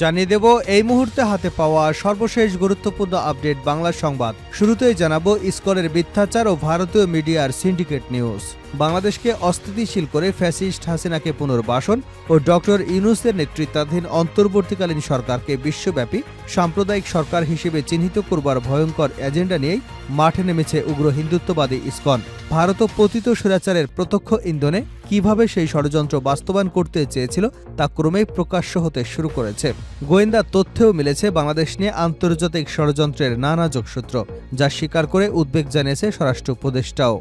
জানিয়ে দেব, এই মুহূর্তে হাতে পাওয়া সর্বশেষ গুরুত্বপূর্ণ আপডেট বাংলা সংবাদ। শুরুতেই জানাব ইস্কনের মিথ্যাচার ও ভারতীয় মিডিয়ার সিন্ডিকেট নিউজ। বাংলাদেশকে অস্থিতিশীল করে ফ্যাসিস্ট হাসিনাকে পুনর্বাসন ও ডক্টর ইউনুসের নেতৃত্বাধীন অন্তর্বর্তীকালীন সরকারকে বিশ্বব্যাপী সাম্প্রদায়িক সরকার হিসেবে চিহ্নিত করবার ভয়ঙ্কর এজেন্ডা নিয়েই মাঠে নেমেছে উগ্র হিন্দুত্ববাদী ইস্কন। ভারত পতিত স্বৈরাচারের প্রত্যক্ষ ইন্ধনে কীভাবে সেই ষড়যন্ত্র বাস্তবায়ন করতে চেয়েছিল তা ক্রমেই প্রকাশ্য হতে শুরু করেছে। গোয়েন্দা তথ্যেও মিলেছে, বাংলাদেশ নিয়ে আন্তর্জাতিক ষড়যন্ত্রের নানা যোগসূত্র, যা স্বীকার করে উদ্বেগ জানিয়েছে স্বরাষ্ট্র উপদেষ্টাও।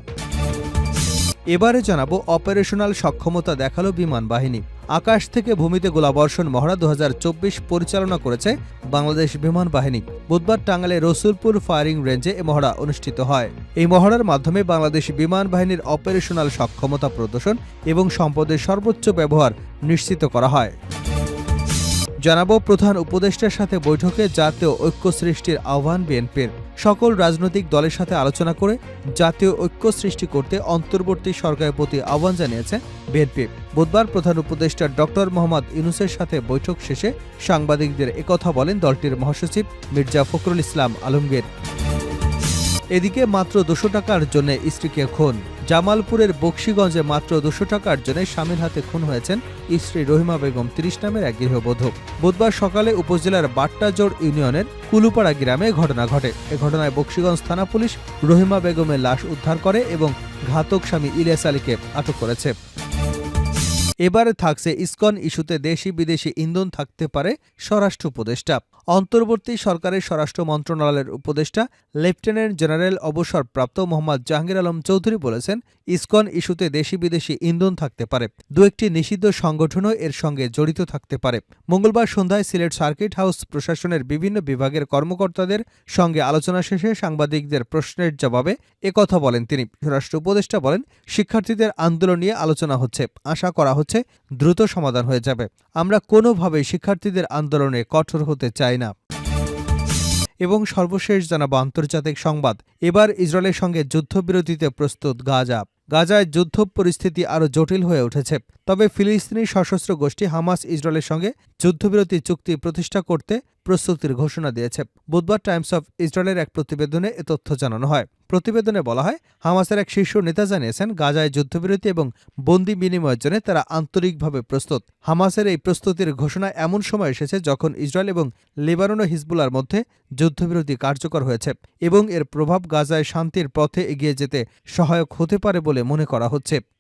এবারে জানাব অপারেশনাল সক্ষমতা দেখাল বিমান বাহিনী। আকাশ থেকে ভূমিতে গোলাবর্ষণ মহড়া দু হাজার চব্বিশ পরিচালনা করেছে বাংলাদেশ বিমান বাহিনী। বুধবার টাঙ্গালে রসুলপুর ফায়ারিং রেঞ্জে এ মহড়া অনুষ্ঠিত হয়। এই মহড়ার মাধ্যমে বাংলাদেশ বিমান বাহিনীর অপারেশনাল সক্ষমতা প্রদর্শন এবং সম্পদের সর্বোচ্চ ব্যবহার নিশ্চিত করা হয়। জানাব প্রধান উপদেষ্টার সাথে বৈঠকে জাতীয় ঐক্য সৃষ্টির আহ্বান বিএনপির। সকল রাজনৈতিক দলের সাথে আলোচনা করে জাতীয় ঐক্য সৃষ্টি করতে অন্তর্বর্তী সরকারের প্রতি আহ্বান জানিয়েছে বিএনপি। বুধবার প্রধান উপদেষ্টা ডক্টর মোহাম্মদ ইউনুসের সাথে বৈঠক শেষে সাংবাদিকদের একথা বলেন দলটির মহাসচিব মির্জা ফখরুল ইসলাম আলমগীর। এদিকে মাত্র দুশো টাকার জন্য স্ত্রীকে খুন। জামালপুরের বক্সিগঞ্জে মাত্র দুশো টাকার জন্য স্বামীর হাতে খুন হয়েছেন স্ত্রী রহিমা বেগম তিরিশ নামের এক গৃহবধূ। বুধবার সকালে উপজেলার বাট্টাজোড় ইউনিয়নের কুলুপাড়া গ্রামে ঘটনা ঘটে। এ ঘটনায় বক্সিগঞ্জ থানা পুলিশ রহিমা বেগমের লাশ উদ্ধার করে এবং ঘাতক স্বামী ইলিয়াস আলীকে আটক করেছে। এবারে থাকছে ইসকন ইস্যুতে দেশি বিদেশি ইন্ধন থাকতে পারে স্বরাষ্ট্র উপদেষ্টা। অন্তর্বর্তী সরকারের স্বরাষ্ট্র মন্ত্রণালয়ের উপদেষ্টা লেফটেন্যান্ট জেনারেল অবসরপ্রাপ্ত মোহাম্মদ জাহাঙ্গীর আলম চৌধুরী বলেছেন, ইসকন ইস্যুতে দেশি বিদেশি ইন্ধন থাকতে পারে। দু একটি নিষিদ্ধ সংগঠনও এর সঙ্গে জড়িত থাকতে পারে। মঙ্গলবার সন্ধ্যায় সিলেট সার্কিট হাউস প্রশাসনের বিভিন্ন বিভাগের কর্মকর্তাদের সঙ্গে আলোচনা শেষে সাংবাদিকদের প্রশ্নের জবাবে একথা বলেন তিনি। স্বরাষ্ট্র উপদেষ্টা বলেন, শিক্ষার্থীদের আন্দোলন নিয়ে আলোচনা হচ্ছে। আশা করা হচ্ছে দ্রুত সমাধান হয়ে যাবে। আমরা কোনোভাবেই শিক্ষার্থীদের আন্দোলনে কঠোর হতে চাই না এবং সর্বশেষ জানাব আন্তর্জাতিক সংবাদ। এবার ইসরায়েলের সঙ্গে যুদ্ধবিরতিতে প্রস্তুত গাজা। গাজায় যুদ্ধ পরিস্থিতি আরও জটিল হয়ে উঠেছে। তবে ফিলিস্তিনি সশস্ত্র গোষ্ঠী হামাস ইসরায়েলের সঙ্গে যুদ্ধবিরতি চুক্তি প্রতিষ্ঠা করতে প্রস্তুতির ঘোষণা দিয়েছে। বুধবার টাইমস অফ ইসরায়েলের এক প্রতিবেদনে এ তথ্য জানানো হয়। প্রতিবেদনে বলা হয়, হামাসের এক শীর্ষ নেতা জানিয়েছেন, গাজায় যুদ্ধবিরতি এবং বন্দি বিনিময়ের জন্য তারা আন্তরিকভাবে প্রস্তুত। হামাসের এই প্রস্তুতির ঘোষণা এমন সময় এসেছে যখন ইসরায়েল এবং লেবানন ও হিজবুলার মধ্যে যুদ্ধবিরতি কার্যকর হয়েছে এবং এর প্রভাব গাজায় শান্তির পথে এগিয়ে যেতে সহায়ক হতে পারে বলে মনে করা হচ্ছে।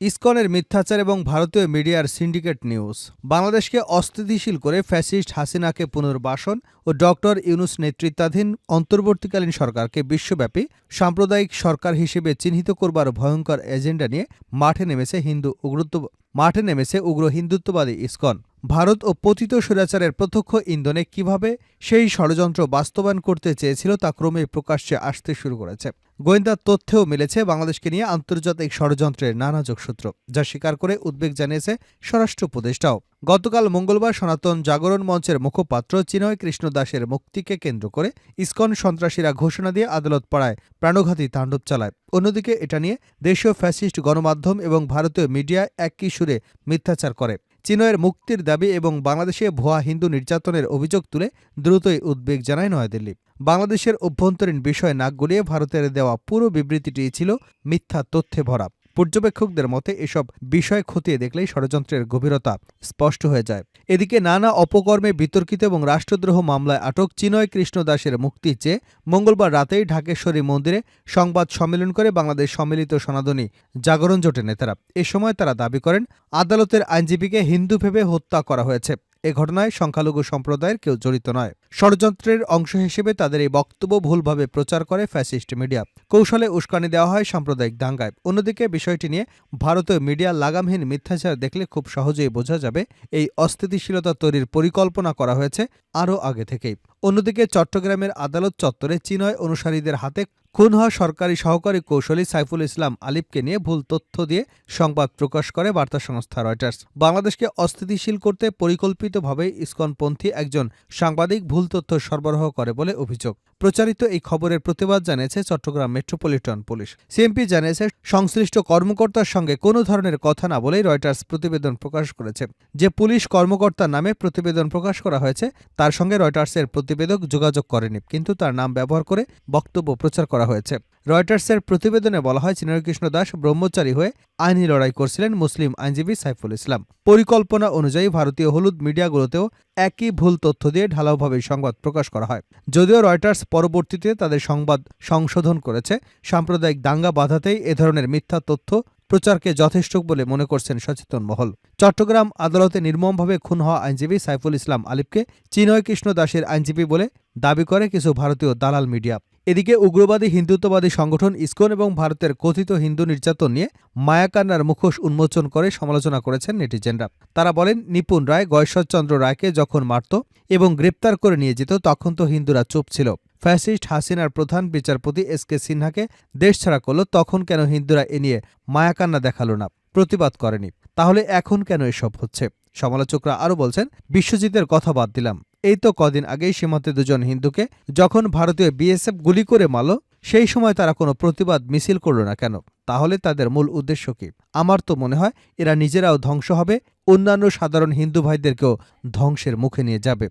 ইসকনের মিথ্যাচার এবং ভারতীয় মিডিয়ার সিন্ডিকেট নিউজ। বাংলাদেশকে অস্থিতিশীল করে ফ্যাসিস্ট হাসিনাকে পুনর্বাসন ও ডক্টর ইউনুস নেতৃত্বাধীন অন্তর্বর্তীকালীন সরকারকে বিশ্বব্যাপী সাম্প্রদায়িক সরকার হিসেবে চিহ্নিত করবার ভয়ঙ্কর এজেন্ডা নিয়ে মাঠে নেমেছে হিন্দু উগ্রত্ব মাঠে নেমেছে উগ্র হিন্দুত্ববাদী ইসকন। ভারত ও পতিত স্বৈরাচারের প্রত্যক্ষ ইন্ধনে কীভাবে সেই ষড়যন্ত্র বাস্তবায়ন করতে চেয়েছিল তা ক্রমে প্রকাশ্যে আসতে শুরু করেছে। গোয়েন্দা তথ্যেও মিলেছে, বাংলাদেশকে নিয়ে আন্তর্জাতিক ষড়যন্ত্রের নানা যোগসূত্র, যা স্বীকার করে উদ্বেগ জানিয়েছে স্বরাষ্ট্র উপদেষ্টাও। গতকাল মঙ্গলবার সনাতন জাগরণ মঞ্চের মুখপাত্র চিনয় কৃষ্ণ দাসের মুক্তিকে কেন্দ্র করে ইসকন সন্ত্রাসীরা ঘোষণা দিয়ে আদালত পাড়ায় প্রাণঘাতী তাণ্ডব চালায়। অন্যদিকে এটা নিয়ে দেশীয় ফ্যাসিস্ট গণমাধ্যম এবং ভারতীয় মিডিয়া একই সুরে মিথ্যাচার করে। চিনয়ের মুক্তির দাবি এবং বাংলাদেশে ভুয়া হিন্দু নির্যাতনের অভিযোগ তুলে দ্রুতই উদ্বেগ জানায় নয়াদিল্লি। বাংলাদেশের অভ্যন্তরীণ বিষয়ে নাক গলিয়ে ভারতের দেওয়া পুরো বিবৃতিটি ছিল মিথ্যা তথ্যে ভরা। পর্যবেক্ষকদের মতে এসব বিষয় খতিয়ে দেখলেই ষড়যন্ত্রের গভীরতা স্পষ্ট হয়ে যায়। এদিকে নানা অপকর্মে বিতর্কিত এবং রাষ্ট্রদ্রোহ মামলায় আটক চিনয় কৃষ্ণ দাসের মুক্তি চেয়ে মঙ্গলবার রাতেই ঢাকেশ্বরী মন্দিরে সংবাদ সম্মেলন করে বাংলাদেশ সম্মিলিত সনাতনী জাগরণ জোটের নেতারা। এ সময় তারা দাবি করেন, আদালতের আইনজীবীকে হিন্দু ভেবে হত্যা করা হয়েছে। এ ঘটনায় সংখ্যালঘু সম্প্রদায়ের কেউ জড়িত নয়। ষড়যন্ত্রের অংশ হিসেবে তাদের এই বক্তব্য ভুলভাবে প্রচার করে ফ্যাসিস্ট মিডিয়া। কৌশলে উস্কানি দেওয়া হয় সাম্প্রদায়িক দাঙ্গায়। অন্যদিকে বিষয়টি নিয়ে ভারতীয় মিডিয়া লাগামহীন মিথ্যাচার দেখলে খুব সহজেই বোঝা যাবে এই অস্থিতিশীলতা তৈরির পরিকল্পনা করা হয়েছে আরও আগে থেকেই। অন্যদিকে চট্টগ্রামের আদালত চত্বরে চিনয় অনুসারীদের হাতে খুন হওয়া সরকারি সহকারী কৌশলী সাইফুল ইসলাম আলিফকে নিয়ে ভুল তথ্য দিয়ে সংবাদ প্রকাশ করে বার্তা সংস্থা রয়টার্স। বাংলাদেশকে অস্থিতিশীল করতে পরিকল্পিতভাবে ইসকনপন্থী একজন সাংবাদিক ভুল তথ্য সরবরাহ করে বলে অভিযোগ। প্রচারিত এই খবরের প্রতিবাদ জানিয়েছে চট্টগ্রাম মেট্রোপলিটন পুলিশ। সিএমপি জানিয়েছে, সংশ্লিষ্ট কর্মকর্তার সঙ্গে কোনো ধরনের কথা না বলেই রয়টার্স প্রতিবেদন প্রকাশ করেছে। যে পুলিশ কর্মকর্তার নামে প্রতিবেদন প্রকাশ করা হয়েছে, তার সঙ্গে রয়টার্সের প্রতিবেদক যোগাযোগ করেনি, কিন্তু তার নাম ব্যবহার করে বক্তব্য প্রচার করা হয়েছে। রয়টার্সের প্রতিবেদনে বলা হয় চিনকৃষ্ণ দাস ব্রহ্মচারী হয়ে আইনি লড়াই করছিলেন মুসলিম আইনজীবী সাইফুল ইসলাম। পরিকল্পনা অনুযায়ী ভারতীয় হলুদ মিডিয়াগুলোতেও একই ভুল তথ্য দিয়ে ঢালাওভাবে সংবাদ প্রকাশ করা হয়। যদিও রয়টার্স পরবর্তীতে তাদের সংবাদ সংশোধন করেছে, সাম্প্রদায়িক দাঙ্গা বাধাতেই এ ধরনের মিথ্যা তথ্য প্রচারকে যথেষ্ট বলে মনে করছেন সচেতন মহল। চট্টগ্রাম আদালতে নির্মমভাবে খুন হওয়া আইনজীবী সাইফুল ইসলাম আলিফকে চিনয় কৃষ্ণ দাসের আইনজীবী বলে দাবি করে কিছু ভারতীয় দালাল মিডিয়া। এদিকে উগ্রবাদী হিন্দুত্ববাদী সংগঠন ইসকন এবং ভারতের কথিত হিন্দু নির্যাতন নিয়ে মায়াকান্নার মুখোশ উন্মোচন করে সমালোচনা করেছেন নেটিজেনরা। তারা বলেন, নিপুণ রায় গয়েশ্বরচন্দ্র রায়কে যখন মারত এবং গ্রেপ্তার করে নিয়ে যেত, তখন তো হিন্দুরা চুপ ছিল। ফ্যাসিস্ট হাসিনার প্রধান বিচারপতি এস কে সিনহাকে দেশ ছাড়া করল, তখন কেন হিন্দুরা এ নিয়ে মায়াকান্না দেখাল না, প্রতিবাদ করেনি? তাহলে এখন কেন এসব হচ্ছে? সমালোচকরা আরও বলছেন, বিশ্বজিতের কথা বাদ দিলাম। এই তো কদিন আগেই সীমান্তে দুজন হিন্দুকে যখন ভারতীয় বিএসএফ গুলি করে মালো সেই সময় তারা কোনো প্রতিবাদ মিছিল করল না কেন? তাহলে তাদের মূল উদ্দেশ্য কি? আমার তো মনে হয় এরা নিজেরাও ধ্বংস হবে, অন্যান্য সাধারণ হিন্দু ভাইদেরকেও ধ্বংসের মুখে নিয়ে যাবে।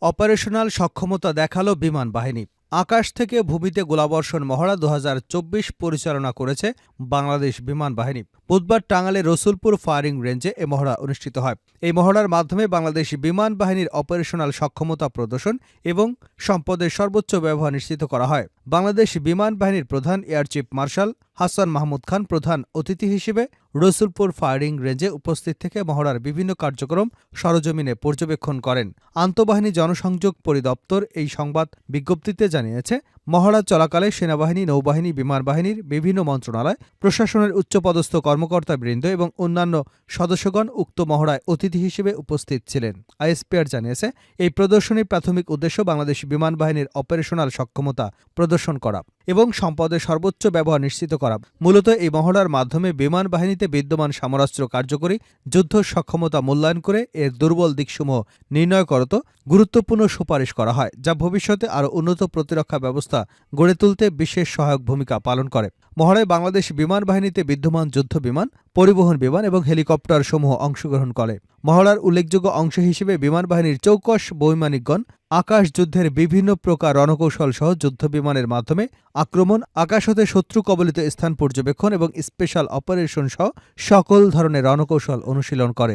অপারেশনাল সক্ষমতা দেখাল বিমান বাহিনী। আকাশ থেকে ভূমিতে গোলাবর্ষণ মহড়া দু হাজার চব্বিশ পরিচালনা করেছে বাংলাদেশ বিমান বাহিনী। বুধবার টাঙ্গালে রসুলপুর ফায়ারিং রেঞ্জে এ মহড়া অনুষ্ঠিত হয়। এই মহড়ার মাধ্যমে বাংলাদেশ বিমান বাহিনীর অপারেশনাল সক্ষমতা প্রদর্শন এবং সম্পদের সর্বোচ্চ ব্যবহার নিশ্চিত করা হয়। বাংলাদেশ বিমান বাহিনীর প্রধান air chief marshal Hasan Mahmud Khan প্রধান অতিথি হিসেবে রসুলপুর ফায়ারিং রেঞ্জে উপস্থিত থেকে মহড়ার বিভিন্ন কার্যক্রম সরজমিনে পর্যবেক্ষণ করেন। আন্তঃবাহিনী জনসংযোগ পরিদপ্তর এই সংবাদ বিজ্ঞপ্তিতে জানিয়েছে মহড়া চলাকালে সেনাবাহিনী, নৌবাহিনী বিমান বাহিনীর বিভিন্ন মন্ত্রণালয়, প্রশাসনের উচ্চপদস্থ কর্মকর্তাবৃন্দ এবং অন্যান্য সদস্যগণ উক্ত মহড়ায় অতিথি হিসেবে উপস্থিত ছিলেন। আইএসপিআর জানিয়েছে, এই প্রদর্শনীর প্রাথমিক উদ্দেশ্য বাংলাদেশ বিমান বাহিনীর অপারেশনাল সক্ষমতা প্রদর্শন করা এবং সম্পদের সর্বোচ্চ ব্যবহার নিশ্চিত করা। মূলত এই মহড়ার মাধ্যমে বিমান বাহিনীতে বিদ্যমান সমরাস্ত্র কার্যকরী, যুদ্ধ সক্ষমতা মূল্যায়ন করে এর দুর্বল দিকসমূহ নির্ণয় করত, গুরুত্বপূর্ণ সুপারিশ করা হয়, যা ভবিষ্যতে আরও উন্নত প্রতিরক্ষা ব্যবস্থা গড়ে তুলতে বিশেষ সহায়ক ভূমিকা পালন করে। মহড়ায় বাংলাদেশ বিমান বাহিনীতে বিদ্যমান যুদ্ধ বিমান, পরিবহন বিমান এবং হেলিকপ্টার সমূহ অংশগ্রহণ করে। মহড়ার উল্লেখযোগ্য অংশ হিসেবে বিমান বাহিনীর চৌকশ বৈমানিকগণ, আকাশ যুদ্ধের বিভিন্ন প্রকার রণকৌশল সহ যুদ্ধ বিমানের মাধ্যমে আক্রমণ, আকাশ হতে শত্রু কবলিত স্থান পর্যবেক্ষণ এবং স্পেশাল অপারেশন সহ সকল ধরনের রণকৌশল অনুশীলন করে।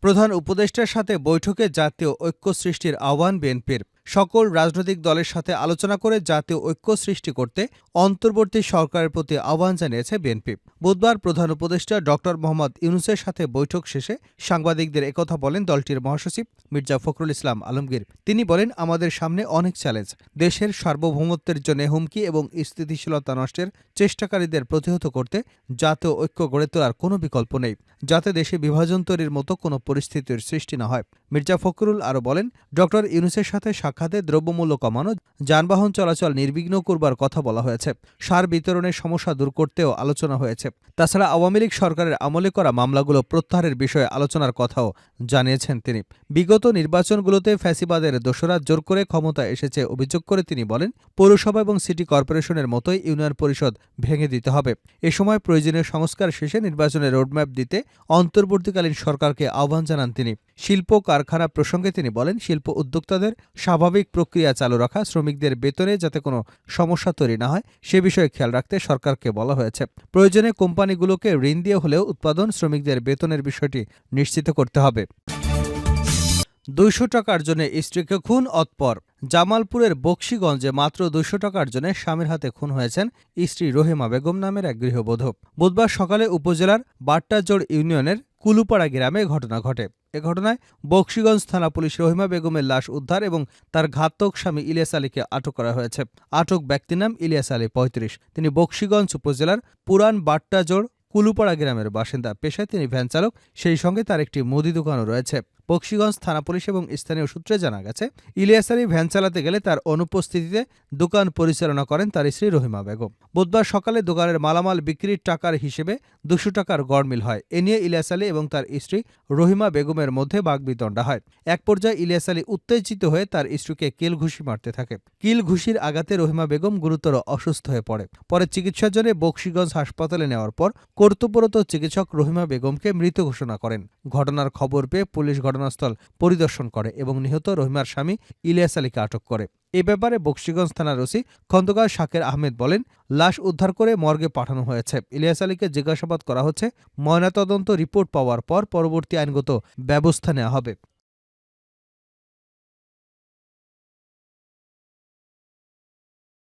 প্রধান উপদেষ্টার সাথে বৈঠকে জাতীয় ঐক্য সৃষ্টির আহ্বান বিএনপির। সকল রাজনৈতিক দলের সাথে আলোচনা করে জাতীয় ঐক্য সৃষ্টি করতে অন্তর্বর্তী সরকারের প্রতি আহ্বান জানিয়েছে বিএনপি। বুধবার প্রধান উপদেষ্টা ড. মোহাম্মদ ইউনুসের সাথে বৈঠক শেষে সাংবাদিকদের একথা বলেন দলটির মহাসচিব মির্জা ফখরুল ইসলাম আলমগীর। তিনি বলেন, আমাদের সামনে অনেক চ্যালেঞ্জ। দেশের সার্বভৌমত্বের জন্য হুমকি এবং স্থিতিশীলতা নষ্টের চেষ্টাকারীদের প্রতিহত করতে জাতীয় ঐক্য গড়ে তোলার কোনো বিকল্প নেই, যাতে দেশে বিভাজন তৈরির মতো কোনো পরিস্থিতির সৃষ্টি না হয়। মির্জা ফখরুল আরও বলেন, ড. ইউনুসের সাথে সাক্ষাতে দ্রব্যমূল্য কমানো, যানবাহন চলাচল নির্বিঘ্ন করবার কথা বলা হয়েছে। সার বিতরণের সমস্যা দূর করতেও আলোচনা হয়েছে। তাছাড়া আওয়ামী লীগ সরকারের আমলে করা মামলাগুলো প্রত্যাহারের বিষয়ে আলোচনার কথাও জানিয়েছেন তিনি। বিগত নির্বাচনগুলোতে ফ্যাসিবাদের দোসরা জোর করে ক্ষমতা এসেছে অভিযোগ করে তিনি বলেন, পৌরসভা এবং সিটি কর্পোরেশনের মতোই ইউনিয়ন পরিষদ ভেঙে দিতে হবে। এ সময় প্রয়োজনীয় সংস্কার শেষে নির্বাচনের রোডম্যাপ দিতে অন্তর্বর্তীকালীন সরকারকে আহ্বান জানান তিনি। শিল্প কারখানা প্রসঙ্গে তিনি বলেন, শিল্প উদ্যোক্তাদের স্বাভাবিক প্রক্রিয়া চালু রাখা, শ্রমিকদের বেতনে যাতে কোনো সমস্যা তৈরি না হয়, সে বিষয়ে খেয়াল রাখতে সরকারকে বলা হয়েছে। প্রয়োজনে কোম্পানিগুলোকে ঋণ দিয়ে হলেও উৎপাদন শ্রমিকদের বেতনের বিষয়টি নিশ্চিত করতে হবে। দুইশো টাকার জন্য স্ত্রীকে খুন অতপর। জামালপুরের বক্সিগঞ্জে মাত্র দুইশো টাকার জন্য স্বামীর হাতে খুন হয়েছেন স্ত্রী রহিমা বেগম নামের এক গৃহবধূ। বুধবার সকালে উপজেলার বাট্টাজোড় ইউনিয়নের কুলুপাড়া গ্রামে ঘটনা ঘটে। এ ঘটনায় বক্সিগঞ্জ থানা পুলিশ রহিমা বেগমের লাশ উদ্ধার এবং তার ঘাতক স্বামী ইলিয়াস আলীকে আটক করা হয়েছে। আটক ব্যক্তির নাম ইলিয়াস আলী পঁয়ত্রিশ। তিনি বক্সিগঞ্জ উপজেলার পুরান বাট্টাজোড় কুলুপাড়া গ্রামের বাসিন্দা। পেশায় তিনি ভ্যান চালক। সেই সঙ্গে তার একটি মুদি দোকানও রয়েছে। বক্সিগঞ্জ থানা পুলিশ এবং স্থানীয় সূত্রে জানা গেছে, ইলিয়াস আলী ভ্যান চালাতে গেলে তার অনুপস্থিতিতে দোকান পরিচালনা করেন তার স্ত্রী রহিমা বেগম। বুধবার সকালে দোকানের মালামাল বিক্রির টাকার হিসেবে দুশো টাকার গড়মিল হয়। এ নিয়ে ইলিয়াস আলী এবং তার স্ত্রী রহিমা বেগমের মধ্যে বাগবিতণ্ডা হয়। এক পর্যায়ে ইলিয়াস আলী উত্তেজিত হয়ে তার স্ত্রীকে কিল ঘুষি মারতে থাকে। কিল ঘুষির আঘাতে রহিমা বেগম গুরুতর অসুস্থ হয়ে পড়ে। পরে চিকিৎসার জন্য বক্সিগঞ্জ হাসপাতালে নেওয়ার পর কর্তব্যরত চিকিৎসক রহিমা বেগমকে মৃত ঘোষণা করেন। ঘটনার খবর পেয়ে পুলিশ ঘটনাস্থল পরিদর্শন করে এবং নিহত রহিমার স্বামী ইলিয়াস আলীকে আটক করে। এ ব্যাপারে বক্সিগঞ্জ থানার ওসি খন্দকার শাকের আহমেদ বলেন, লাশ উদ্ধার করে মর্গে পাঠানো হয়েছে। ইলিয়াস আলীকে জিজ্ঞাসাবাদ করা হচ্ছে, ময়নাতদন্ত রিপোর্ট পাওয়ার পর পরবর্তী আইনগত ব্যবস্থা নেওয়া হবে।